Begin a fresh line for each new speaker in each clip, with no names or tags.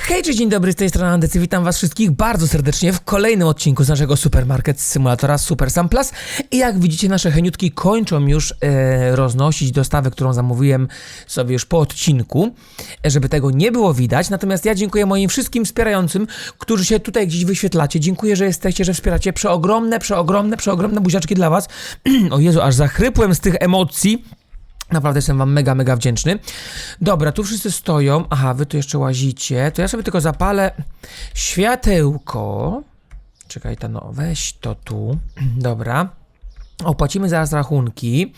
Hej, cześć, dzień dobry, z tej strony Andecy, witam was wszystkich bardzo serdecznie w kolejnym odcinku z naszego Supermarket Simulatora Super Sam Plus. I jak widzicie, nasze cheniutki kończą już e, roznosić dostawę, którą zamówiłem sobie już po odcinku, e, żeby tego nie było widać. Natomiast ja dziękuję moim wszystkim wspierającym, którzy się tutaj gdzieś wyświetlacie. Dziękuję, że jesteście, że wspieracie. Przeogromne, przeogromne, przeogromne buziaczki dla was. o Jezu, aż zachrypłem z tych emocji. Naprawdę jestem wam mega, mega wdzięczny. Dobra, tu wszyscy stoją. Aha, wy tu jeszcze łazicie. To ja sobie tylko zapalę światełko. Czekaj, ta no, weź to tu. Dobra. Opłacimy zaraz rachunki.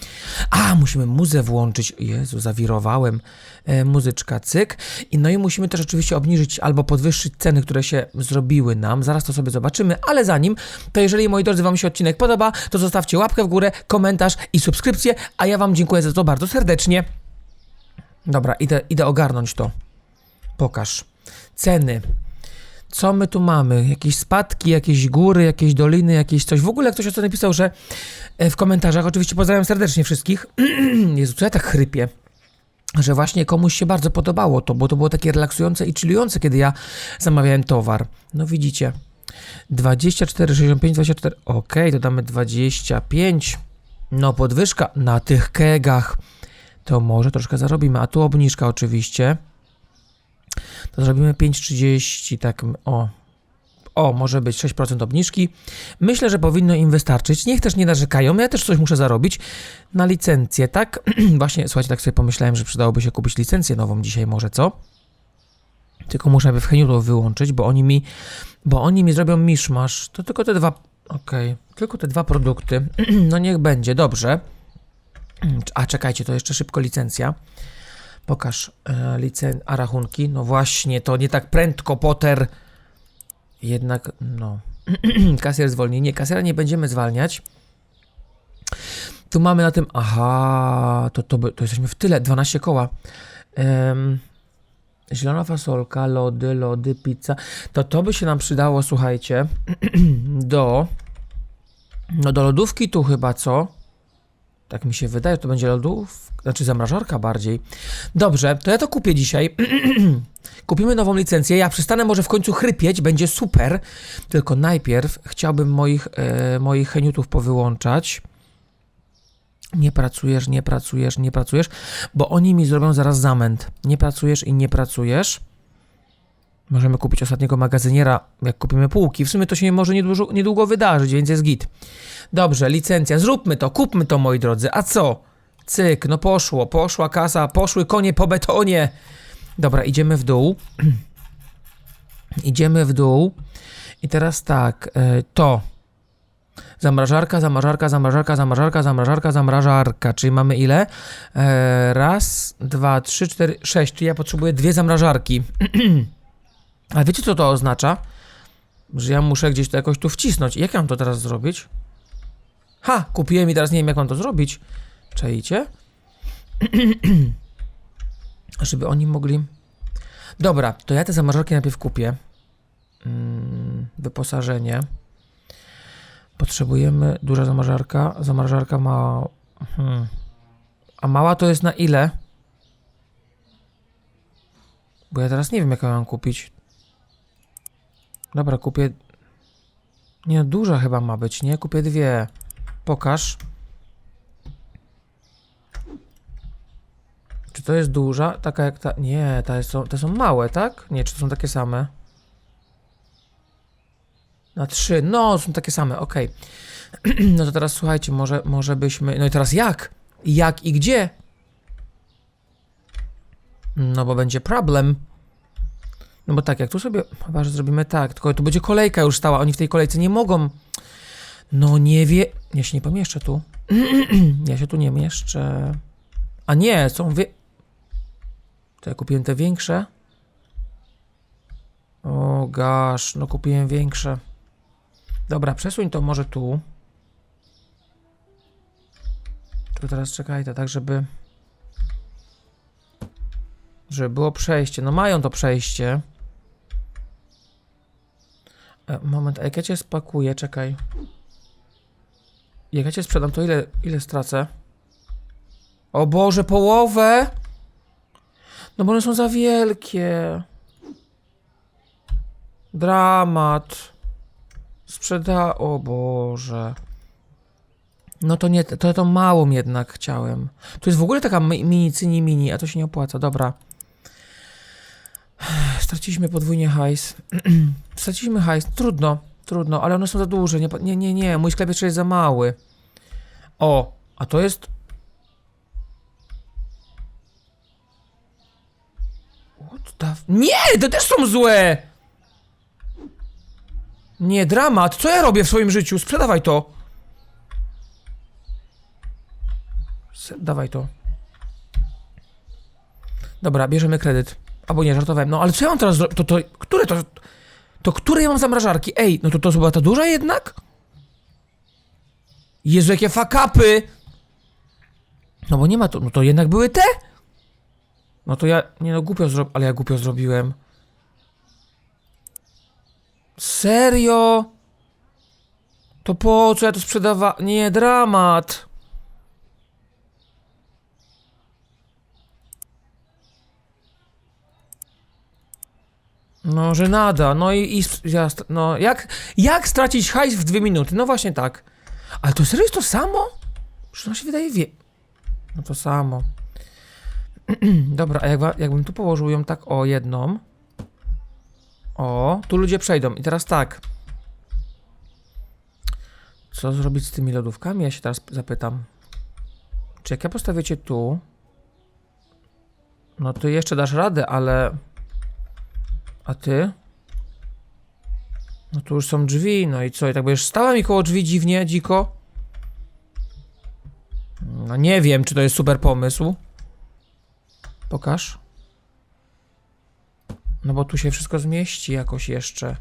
A, musimy muzę włączyć. Jezu, zawirowałem. E, muzyczka, cyk. I no i musimy też oczywiście obniżyć albo podwyższyć ceny, które się zrobiły nam. Zaraz to sobie zobaczymy, ale zanim, to jeżeli moi drodzy Wam się odcinek podoba, to zostawcie łapkę w górę, komentarz i subskrypcję, a ja Wam dziękuję za to bardzo serdecznie. Dobra, idę, idę ogarnąć to. Pokaż. Ceny. Co my tu mamy? Jakieś spadki, jakieś góry, jakieś doliny, jakieś coś. W ogóle ktoś ostatnio napisał, że e, w komentarzach, oczywiście pozdrawiam serdecznie wszystkich. Jezu, co ja tak chrypię? Że właśnie komuś się bardzo podobało to, bo to było takie relaksujące i chillujące, kiedy ja zamawiałem towar. No widzicie. 24, 65, 24. Ok, to damy 25. No podwyżka na tych kegach. To może troszkę zarobimy. A tu obniżka oczywiście. To zrobimy 5,30, tak, o. O, może być 6% obniżki. Myślę, że powinno im wystarczyć. Niech też nie narzekają. Ja też coś muszę zarobić na licencję, tak? Właśnie, słuchajcie, tak sobie pomyślałem, że przydałoby się kupić licencję nową dzisiaj, może co? Tylko muszę w Heniu to wyłączyć, bo oni mi, bo oni mi zrobią miszmasz. To tylko te dwa, okej, tylko te dwa produkty. no niech będzie, dobrze. A czekajcie, to jeszcze szybko licencja. Pokaż e, licen, a rachunki. No właśnie, to nie tak prędko, Potter. Jednak, no. Kasjer zwolni. Nie, kasjera nie będziemy zwalniać. Tu mamy na tym. Aha, to, to, to jesteśmy w tyle. 12 koła. Em, zielona fasolka, lody, lody, pizza. To to by się nam przydało, słuchajcie, do. No do lodówki tu chyba, co? Tak mi się wydaje, to będzie lodów, znaczy zamrażarka bardziej. Dobrze, to ja to kupię dzisiaj. Kupimy nową licencję. Ja przestanę może w końcu chrypieć, będzie super. Tylko najpierw chciałbym moich, e, moich heniutów powyłączać. Nie pracujesz, nie pracujesz, nie pracujesz, bo oni mi zrobią zaraz zamęt. Nie pracujesz i nie pracujesz. Możemy kupić ostatniego magazyniera, jak kupimy półki. W sumie to się może niedługo, niedługo wydarzyć, więc jest git. Dobrze, licencja. Zróbmy to, kupmy to, moi drodzy. A co? Cyk, no poszło, poszła kasa, poszły konie po betonie. Dobra, idziemy w dół. idziemy w dół. I teraz tak, e, to. Zamrażarka, zamrażarka, zamrażarka, zamrażarka, zamrażarka, zamrażarka. Czyli mamy ile? E, raz, dwa, trzy, cztery, sześć. Czyli ja potrzebuję dwie zamrażarki. A wiecie, co to oznacza? Że ja muszę gdzieś to jakoś tu wcisnąć. Jak ja mam to teraz zrobić? Ha! Kupiłem i teraz nie wiem, jak mam to zrobić. Czajcie? Żeby oni mogli... Dobra, to ja te zamrażarki najpierw kupię. Mm, wyposażenie. Potrzebujemy duża zamrażarka. Zamrażarka ma... Hmm. A mała to jest na ile? Bo ja teraz nie wiem, jak ją mam kupić. Dobra, kupię... Nie, duża chyba ma być, nie? Kupię dwie. Pokaż. Czy to jest duża? Taka jak ta... Nie, ta jest, te są małe, tak? Nie, czy to są takie same? Na trzy. No, są takie same, okej. no to teraz słuchajcie, może, może byśmy... No i teraz jak? Jak i gdzie? No bo będzie problem. No bo tak, jak tu sobie, chyba, że zrobimy tak, tylko tu będzie kolejka już stała, oni w tej kolejce nie mogą. No nie wie, ja się nie pomieszczę tu. ja się tu nie mieszczę. A nie, są wie... To ja kupiłem te większe. O gosh, no kupiłem większe. Dobra, przesuń to może tu. Tu teraz czekaj, to tak żeby... Żeby było przejście. No mają to przejście. E, moment, a jak ja cię spakuję, czekaj. Jak ja cię sprzedam, to ile, ile stracę? O Boże, połowę? No bo one są za wielkie. Dramat. Sprzeda... O Boże. No to nie, to, to małą jednak chciałem. To jest w ogóle taka mi- mini, cyni mini, a to się nie opłaca. Dobra. Straciliśmy podwójnie hajs. Straciliśmy hajs. Trudno, trudno, ale one są za duże. Nie, nie, nie, nie. Mój sklep jeszcze jest za mały. O, a to jest... What the... Nie, te też są złe! Nie, dramat. Co ja robię w swoim życiu? Sprzedawaj to. Dawaj to. Dobra, bierzemy kredyt. Albo nie, żartowałem. No ale co ja mam teraz zrobić? To, to, które to... To które ja mam zamrażarki? Ej, no to to chyba ta duża jednak? Jezu, jakie fakapy! No bo nie ma to... No to jednak były te? No to ja... Nie no, głupio zrobiłem... Ale ja głupio zrobiłem. Serio? To po co ja to sprzedawa... Nie, dramat. No, że nada. No i, i no, jak, jak stracić hajs w dwie minuty? No właśnie tak. Ale to serio jest to samo? Przecież się wydaje wie... No to samo. Dobra, a jak, jakbym tu położył ją tak o jedną. O, tu ludzie przejdą. I teraz tak. Co zrobić z tymi lodówkami? Ja się teraz zapytam. Czy jak ja postawię cię tu, no to jeszcze dasz radę, ale... A ty? No tu już są drzwi, no i co? I tak będziesz stała mi koło drzwi dziwnie, dziko? No nie wiem, czy to jest super pomysł. Pokaż. No bo tu się wszystko zmieści jakoś jeszcze.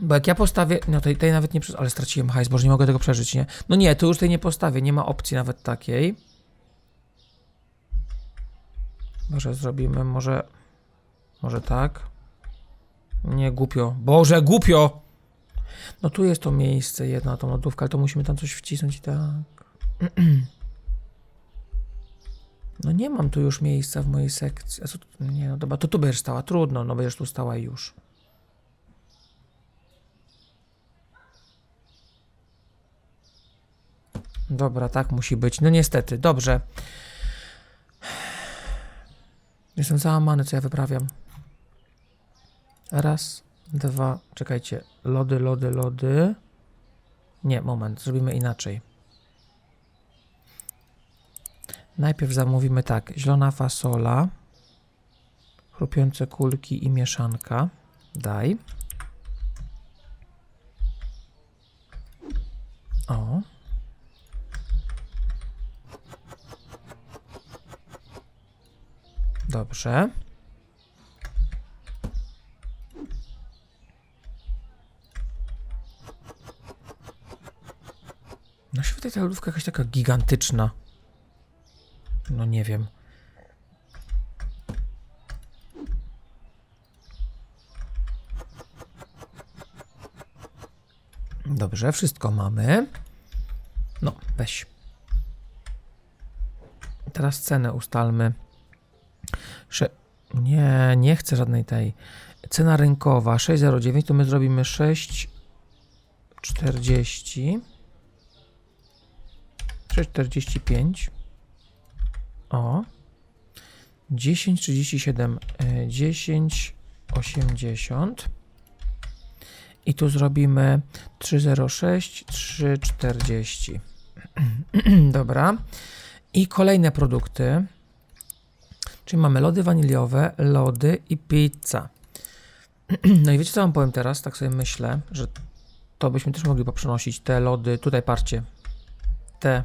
Bo jak ja postawię... No tej, tej nawet nie... Ale straciłem hajs, bo już nie mogę tego przeżyć, nie? No nie, tu już tej nie postawię, nie ma opcji nawet takiej. Może zrobimy, może... Może tak? Nie, głupio. Boże, głupio! No tu jest to miejsce, jedna tą lodówka, ale to musimy tam coś wcisnąć i tak. No nie mam tu już miejsca w mojej sekcji. Nie, no dobra, to tu będziesz stała. Trudno, no będziesz tu stała już. Dobra, tak musi być. No niestety, dobrze. Jestem załamany, co ja wyprawiam. Raz, dwa, czekajcie. Lody, lody, lody. Nie, moment, zrobimy inaczej. Najpierw zamówimy tak, zielona fasola, chrupiące kulki i mieszanka. Daj. O. Dobrze. No się wydaje ta lodówka jakaś taka gigantyczna. No nie wiem. Dobrze, wszystko mamy. No, weź. Teraz cenę ustalmy. Sze nie, nie chcę żadnej tej. Cena rynkowa 6,09 to my zrobimy 6,40. 6,45. O. 10,37. e, 10,80. I tu zrobimy 3,06, 3,40. Dobra. I kolejne produkty. Czyli mamy lody waniliowe, lody i pizza. No i wiecie co wam powiem teraz? Tak sobie myślę, że to byśmy też mogli poprzenosić te lody. Tutaj parcie. Te.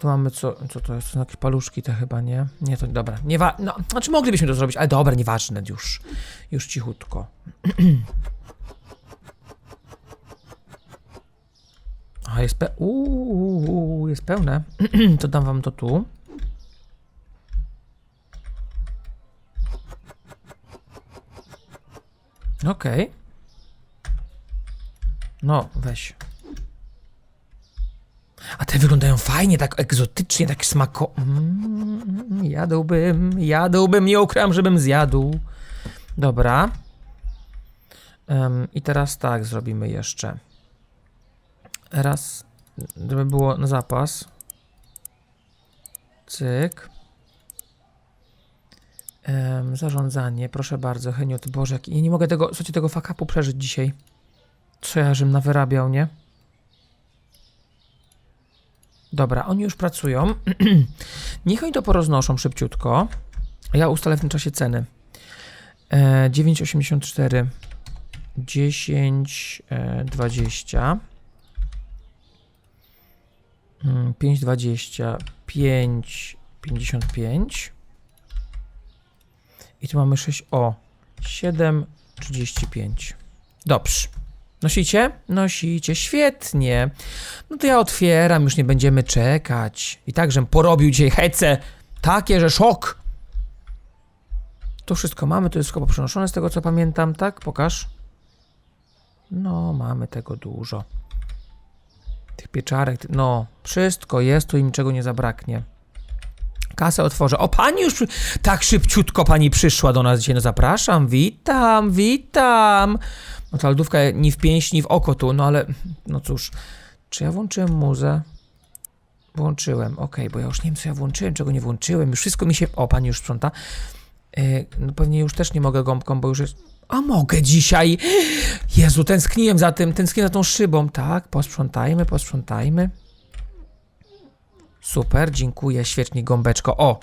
Tu mamy co, co to jest? To są jakieś paluszki te chyba, nie? Nie, to dobra. Nie wa- no, znaczy moglibyśmy to zrobić, ale dobra, nieważne już. Już cichutko. A jest pe... Uuu, jest pełne. to dam wam to tu. Okej. No, weź. A te wyglądają fajnie, tak egzotycznie, tak smako... Mm, jadłbym, jadłbym, nie ukryłam, żebym zjadł. Dobra. Em, I teraz tak zrobimy jeszcze. Raz, żeby było na zapas. Cyk. Em, zarządzanie, proszę bardzo, Heniut, Boże, jak... ja nie mogę tego, słuchajcie, tego fakapu przeżyć dzisiaj. Co ja żem nawyrabiał, nie? Dobra, oni już pracują. Niech oni to poroznoszą szybciutko. Ja ustalę w tym czasie ceny. E, 9,84 10, e, 20 mm, 5,20 5, 55 i tu mamy 6, o 7,35 Dobrze. Nosicie? Nosicie, świetnie. No to ja otwieram, już nie będziemy czekać. I tak, żem porobił dzisiaj hece. Takie, że szok. To wszystko mamy, to jest wszystko poprzenoszone z tego co pamiętam, tak? Pokaż. No, mamy tego dużo. Tych pieczarek, no, wszystko jest, tu i niczego nie zabraknie. Kasę otworzę. O, pani już tak szybciutko pani przyszła do nas dzisiaj. No zapraszam, witam, witam. No ta lodówka ni w pięść, ni w oko tu, no ale no cóż. Czy ja włączyłem muzę? Włączyłem, okej, bo ja już nie wiem co ja włączyłem, czego nie włączyłem. Już wszystko mi się... O, pani już sprząta. Yy, no pewnie już też nie mogę gąbką, bo już jest... A mogę dzisiaj! Jezu, tęskniłem za tym, tęskniłem za tą szybą. Tak, posprzątajmy, posprzątajmy. Super, dziękuję, świetnie, gąbeczko. O,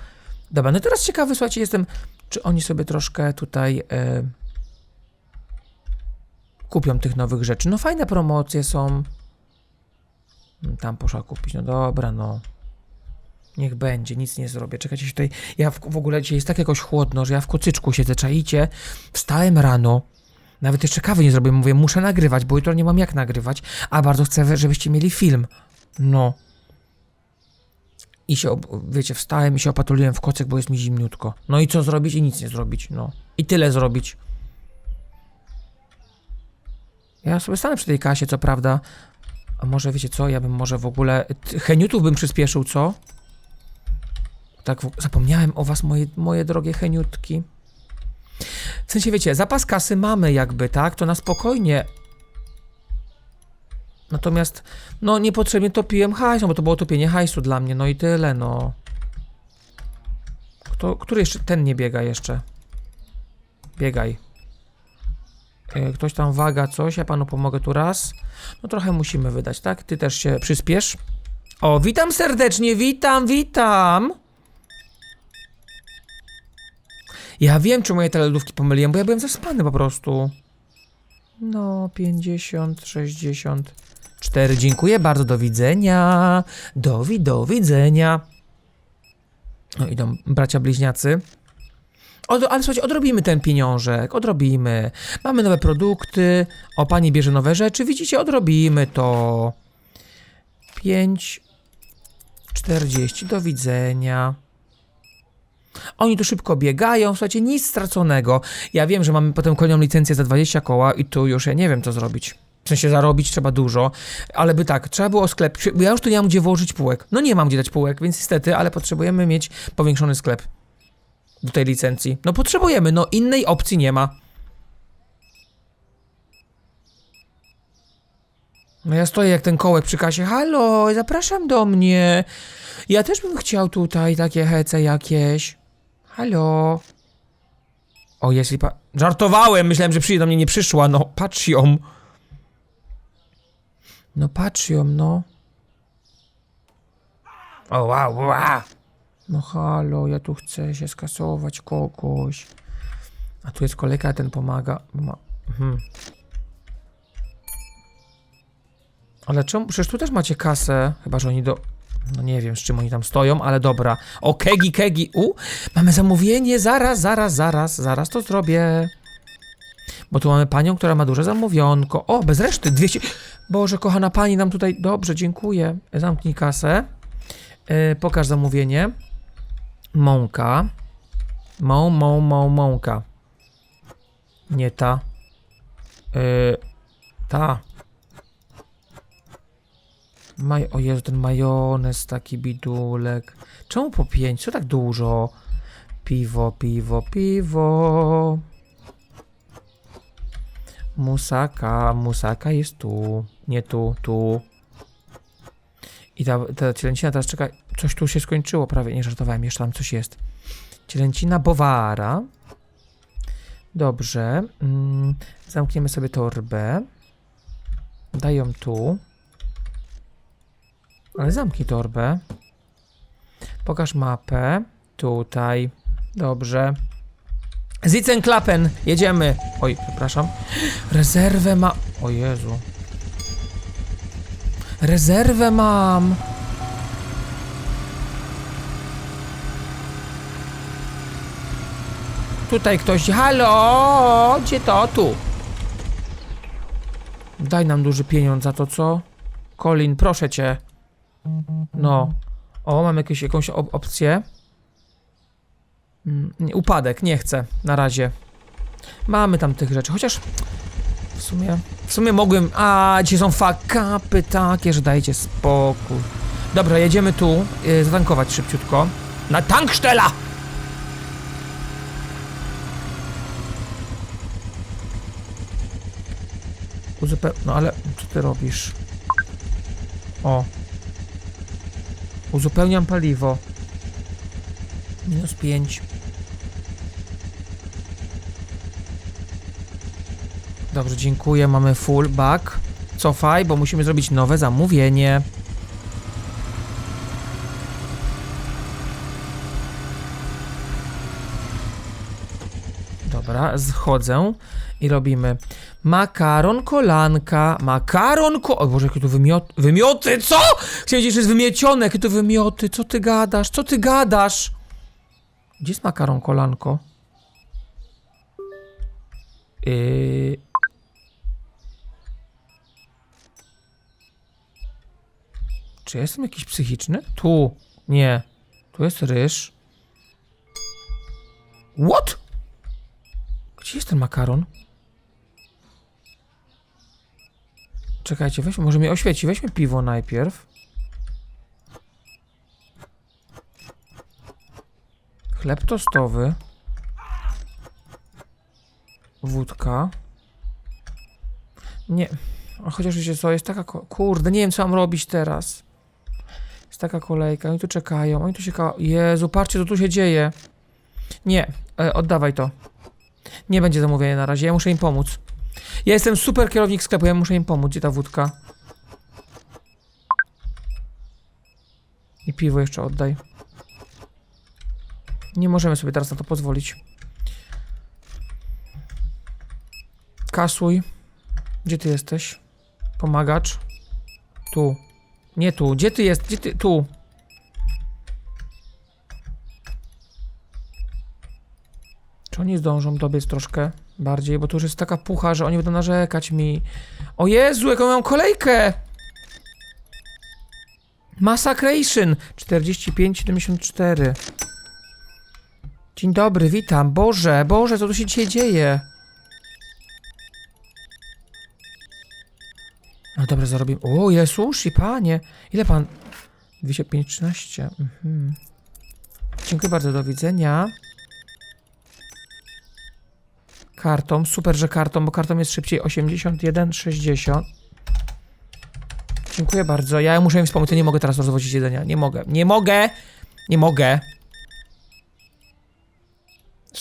dobra, no teraz ciekawy, słuchajcie, jestem, czy oni sobie troszkę tutaj e, kupią tych nowych rzeczy. No fajne promocje są. Mm, Tam poszła kupić, no dobra, no. Niech będzie, nic nie zrobię. Czekajcie się tutaj. Ja w, w ogóle dzisiaj jest tak jakoś chłodno, że ja w kocyczku siedzę, czaicie? Wstałem rano. Nawet jeszcze kawy nie zrobię. Mówię, muszę nagrywać, bo jutro nie mam jak nagrywać. A bardzo chcę, żebyście mieli film. No. I się, wiecie, wstałem i się opatuliłem w kocyk, bo jest mi zimniutko. No i co zrobić? I nic nie zrobić, no. I tyle zrobić. Ja sobie stanę przy tej kasie, co prawda. A może wiecie co? Ja bym może w ogóle. Heniutów bym przyspieszył, co? Tak, w... zapomniałem o was, moje, moje drogie heniutki. W sensie, wiecie, zapas kasy mamy jakby, tak? To na spokojnie. Natomiast, no niepotrzebnie topiłem hajsu, bo to było topienie hajsu dla mnie, no i tyle, no. Kto, który jeszcze, ten nie biega jeszcze. Biegaj. E, Ktoś tam waga coś, ja panu pomogę tu raz. No trochę musimy wydać, tak? Ty też się przyspiesz. O, witam serdecznie, witam, witam. Ja wiem, czy moje teledówki pomyliłem, bo ja byłem zaspany po prostu. No, 50, 60, 4. Dziękuję bardzo, do widzenia. Do, do widzenia. No, idą bracia bliźniacy. Od, ale słuchajcie, odrobimy ten pieniążek, odrobimy. Mamy nowe produkty, o pani bierze nowe rzeczy, widzicie, odrobimy to. 5, 40, do widzenia. Oni tu szybko biegają, słuchajcie, nic straconego. Ja wiem, że mamy potem kolejną licencję za 20 koła i tu już ja nie wiem, co zrobić. W sensie zarobić trzeba dużo, ale by tak, trzeba było sklep, ja już tu nie mam gdzie włożyć półek. No nie mam gdzie dać półek, więc niestety, ale potrzebujemy mieć powiększony sklep do tej licencji. No potrzebujemy, no innej opcji nie ma. No ja stoję jak ten kołek przy kasie. Halo, zapraszam do mnie. Ja też bym chciał tutaj takie hece jakieś. Halo. O, jeśli pa... Żartowałem, myślałem, że przyjdzie do mnie, nie przyszła. No, patrz ją. No, patrz ją, no. O, wow, wow. No halo, ja tu chcę się skasować kogoś. A tu jest kolega, ten pomaga. Ma... Mhm. Ale czemu? Przecież tu też macie kasę. Chyba, że oni do... No nie wiem, z czym oni tam stoją, ale dobra. O, kegi, kegi. U, mamy zamówienie. Zaraz, zaraz, zaraz, zaraz to zrobię. Bo tu mamy panią, która ma duże zamówionko. O, bez reszty. 200... Boże, kochana pani nam tutaj... Dobrze, dziękuję. Zamknij kasę. Yy, pokaż zamówienie. Mąka. Mą, mą, mą, mąka. Nie ta. Yy, ta. Maj o Jezu, ten majonez, taki bidulek. Czemu po pięć? Co tak dużo? Piwo, piwo, piwo. Musaka, musaka jest tu. Nie tu, tu. I ta, ta cielęcina teraz czeka. Coś tu się skończyło prawie. Nie żartowałem, jeszcze tam coś jest. Cielęcina Bowara. Dobrze. Mm, zamkniemy sobie torbę. Daj ją tu. Ale zamknij torbę. Pokaż mapę. Tutaj. Dobrze. Zitzenklappen. Jedziemy. Oj, przepraszam. Rezerwę ma... O Jezu. Rezerwę mam. Tutaj ktoś. Halo! Gdzie to? Tu. Daj nam duży pieniądz za to, co? Colin, proszę cię. No. O, mam jakieś, jakąś op opcję. Mm, upadek, nie chcę. Na razie. Mamy tam tych rzeczy, chociaż w sumie, w sumie mogłem, a dzisiaj są fakapy takie, że dajcie spokój. Dobra, jedziemy tu, yy, zatankować szybciutko. Na tankstella! Uzupeł... No ale co ty robisz? O. Uzupełniam paliwo. Minus 5. Dobrze, dziękuję. Mamy full back. Cofaj, bo musimy zrobić nowe zamówienie. Dobra, zchodzę i robimy makaron kolanka, makaron ko... O Boże, jakie tu wymiot... Wymioty, co? Chciałem powiedzieć, że jest wymiecione, jakie to wymioty, co ty gadasz, co ty gadasz? Gdzie jest makaron kolanko? Yy... Czy jestem jakiś psychiczny? Tu. Nie. Tu jest ryż. What? Gdzie jest ten makaron? Czekajcie, weźmy, może mnie oświeci. Weźmy piwo najpierw. Chleb tostowy. Wódka. Nie. A chociaż wiecie co, jest taka... Kurde, nie wiem co mam robić teraz. Jest taka kolejka, oni tu czekają, oni tu się... Jezu, patrzcie co tu się dzieje. Nie, e, oddawaj to. Nie będzie zamówienia na razie, ja muszę im pomóc. Ja jestem super kierownik sklepu, ja muszę im pomóc. Gdzie ta wódka? I piwo jeszcze oddaj. Nie możemy sobie teraz na to pozwolić. Kasuj. Gdzie ty jesteś? Pomagacz. Tu. Nie tu. Gdzie ty jest? Gdzie ty? Tu. Czy oni zdążą dobiec troszkę bardziej? Bo tu już jest taka pucha, że oni będą narzekać mi. O Jezu, jaką mam kolejkę! Massacration 45-74 Dzień dobry, witam. Boże, Boże, co tu się dzisiaj dzieje? No dobra, zarobimy. O, ile sushi, panie. Ile pan? 205-13. Mhm. Dziękuję bardzo, do widzenia. Kartą, super, że kartą, bo kartą jest szybciej 81,60. Dziękuję bardzo. Ja muszę im to nie mogę teraz rozwozić jedzenia. Nie mogę. Nie mogę! Nie mogę!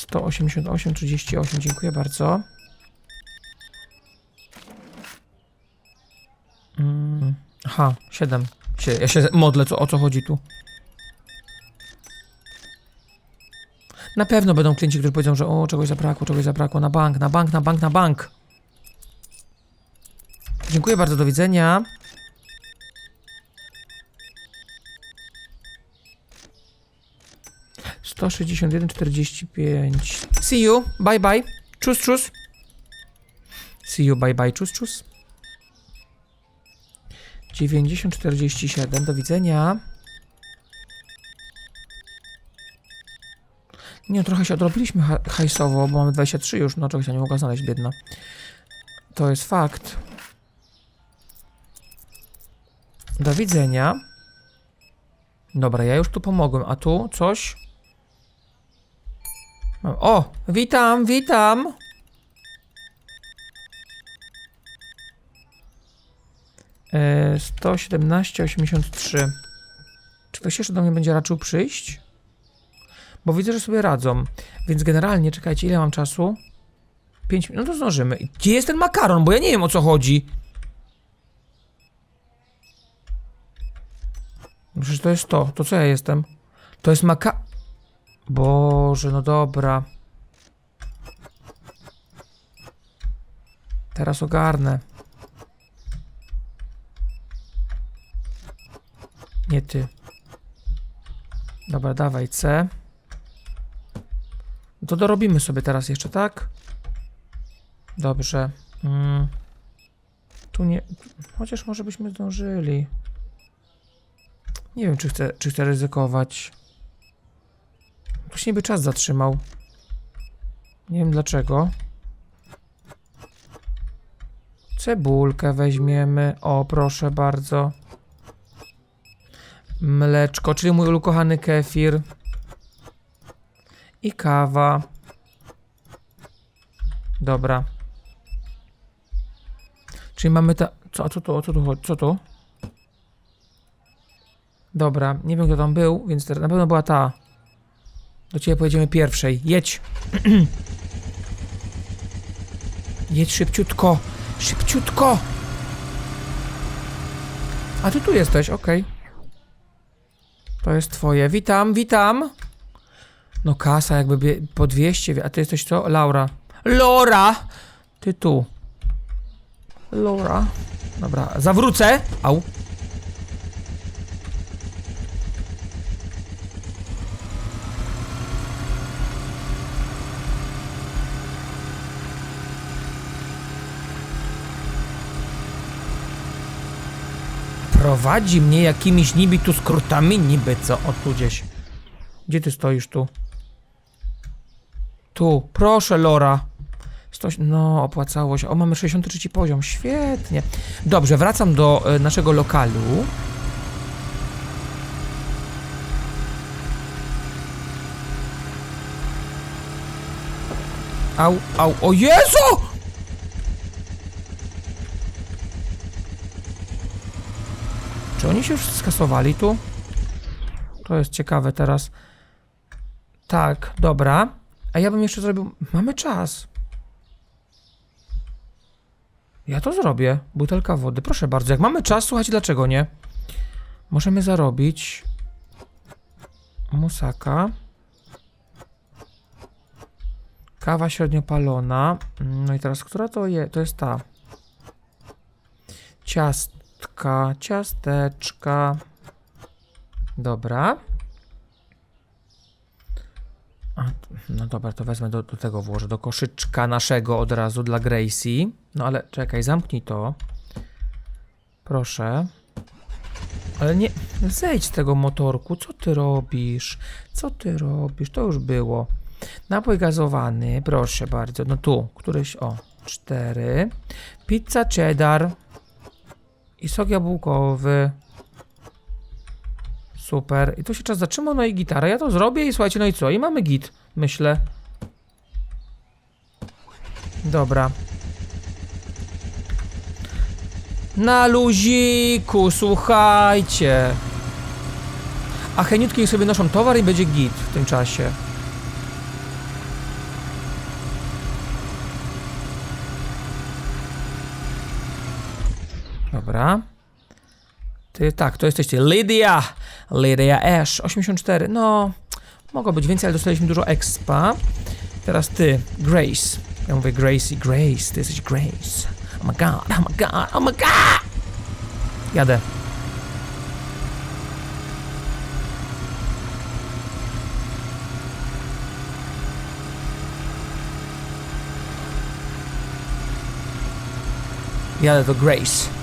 188,38. Dziękuję bardzo. Mm, aha, 7. Sie- Ja się modlę, co, o co chodzi tu. Na pewno będą klienci, którzy powiedzą, że o, czegoś zabrakło, czegoś zabrakło. Na bank, na bank, na bank, na bank. Dziękuję bardzo, do widzenia. Sto sześćdziesiąt jeden czterdzieści pięć. See you, bye bye. Czus, czus. See you, bye bye, czus, czus. 9047, do widzenia. Nie, trochę się odrobiliśmy ha hajsowo, bo mamy 23 już, no czegoś ja nie mogła znaleźć, biedna. To jest fakt. Do widzenia. Dobra, ja już tu pomogłem, a tu coś? O, witam, witam. E, 117,83. Czy ktoś jeszcze do mnie będzie raczył przyjść? Bo widzę, że sobie radzą. Więc generalnie, czekajcie, ile mam czasu? 5 minut, no to zdążymy. Gdzie jest ten makaron? Bo ja nie wiem o co chodzi. Przecież to jest to. To co ja jestem? To jest maka... Boże, no dobra. Teraz ogarnę. Nie ty. Dobra, dawaj C. No to dorobimy sobie teraz jeszcze, tak? Dobrze. Mm. Tu nie... Chociaż może byśmy zdążyli. Nie wiem, czy chcę, czy chcę ryzykować. Właśnie by czas zatrzymał. Nie wiem dlaczego. Cebulkę weźmiemy. O, proszę bardzo. Mleczko, czyli mój ukochany kefir. I kawa. Dobra. Czyli mamy ta... Co, co tu, co tu? Co tu? Dobra, nie wiem kto tam był, więc na pewno była ta. Do ciebie pojedziemy pierwszej. Jedź! Jedź szybciutko! Szybciutko! A ty tu jesteś, okej. To jest twoje. Witam, witam! No kasa jakby po 200, wie- a ty jesteś co? Laura. Laura! Ty tu. Laura. Dobra, zawrócę! Au. Prowadzi mnie jakimiś niby tu skrótami, niby co? O, tu gdzieś. Gdzie ty stoisz tu? Tu, proszę Lora. Stoś... No, opłacało się. O, mamy 63 poziom, świetnie. Dobrze, wracam do e, naszego lokalu. Au, au, o Jezu! Czy oni się już skasowali tu? To jest ciekawe teraz. Tak, dobra. A ja bym jeszcze zrobił... Mamy czas. Ja to zrobię. Butelka wody. Proszę bardzo. Jak mamy czas, słuchajcie, dlaczego nie? Możemy zarobić... Musaka. Kawa średnio palona. No i teraz, która to jest? To jest ta. Ciastka, ciasteczka. Dobra. A, no dobra, to wezmę do, do tego włożę, do koszyczka naszego od razu dla Gracie. No ale czekaj, zamknij to. Proszę. Ale nie, zejdź z tego motorku, co ty robisz? Co ty robisz? To już było. Napój gazowany, proszę bardzo. No tu, któryś, o, cztery. Pizza cheddar. I sok jabłkowy. Super. I tu się czas zatrzymał, no i gitara. Ja to zrobię i słuchajcie, no i co? I mamy git, myślę. Dobra. Na luziku, słuchajcie. A cheniutki sobie noszą towar i będzie git w tym czasie. Dobra. Ty, tak, to jesteście Lydia. Lydia Ash, 84. No, mogło być więcej, ale dostaliśmy dużo expa. Teraz ty, Grace. Ja mówię Gracie, Grace, ty jesteś Grace. Oh my god, oh my god, oh my god! Jadę. Jadę do Grace.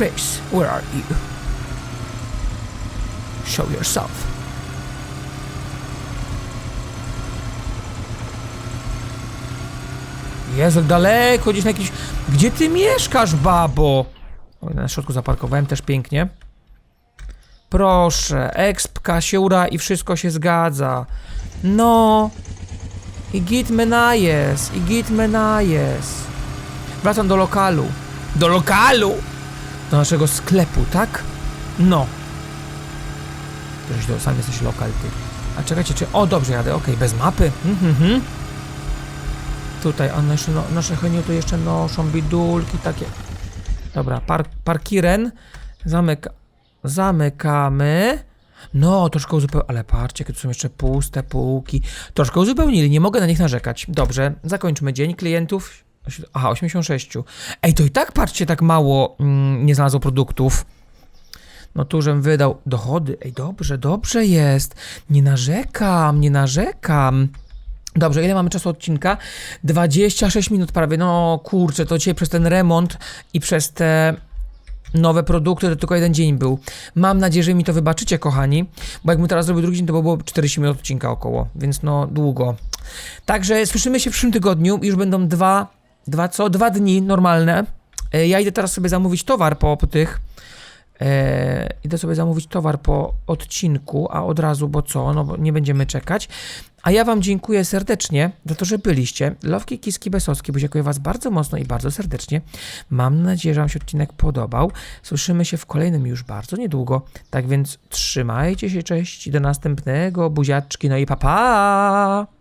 Grace, where are you? Show yourself. Jezu, daleko, gdzieś na jakiś... Gdzie ty mieszkasz, babo? Oj, na środku zaparkowałem też pięknie. Proszę, expka się i wszystko się zgadza. No. I git mena jest, i git mena jest. Wracam do lokalu. Do lokalu! Do naszego sklepu, tak? No. Żeś to sam jesteś lokal, ty. A czekajcie, czy... O, dobrze jadę, okej, bez mapy. Mhm, mhm. Tutaj, one jeszcze, no, nasze Heniu tu jeszcze noszą bidulki takie. Dobra, par, parkiren. Zamyka, zamykamy. No, troszkę uzupełnili, ale patrzcie, tu są jeszcze puste półki. Troszkę uzupełnili, nie mogę na nich narzekać. Dobrze, zakończmy dzień klientów. Aha, 86. Ej, to i tak patrzcie, tak mało mm, nie znalazło produktów. No tu, żem wydał dochody. Ej, dobrze, dobrze jest. Nie narzekam, nie narzekam. Dobrze, ile mamy czasu odcinka? 26 minut prawie. No kurczę, to dzisiaj przez ten remont i przez te nowe produkty to tylko jeden dzień był. Mam nadzieję, że mi to wybaczycie, kochani, bo jakbym teraz zrobił drugi dzień, to by było 40 minut odcinka około, więc no długo. Także słyszymy się w przyszłym tygodniu. Już będą dwa, dwa co? Dwa dni normalne. E, Ja idę teraz sobie zamówić towar po, po tych. E, idę sobie zamówić towar po odcinku, a od razu, bo co? No bo nie będziemy czekać. A ja Wam dziękuję serdecznie za to, że byliście. Lowki, kiski, besowski, dziękuję Was bardzo mocno i bardzo serdecznie. Mam nadzieję, że Wam się odcinek podobał. Słyszymy się w kolejnym już bardzo niedługo. Tak więc trzymajcie się, cześć do następnego. Buziaczki, no i pa pa!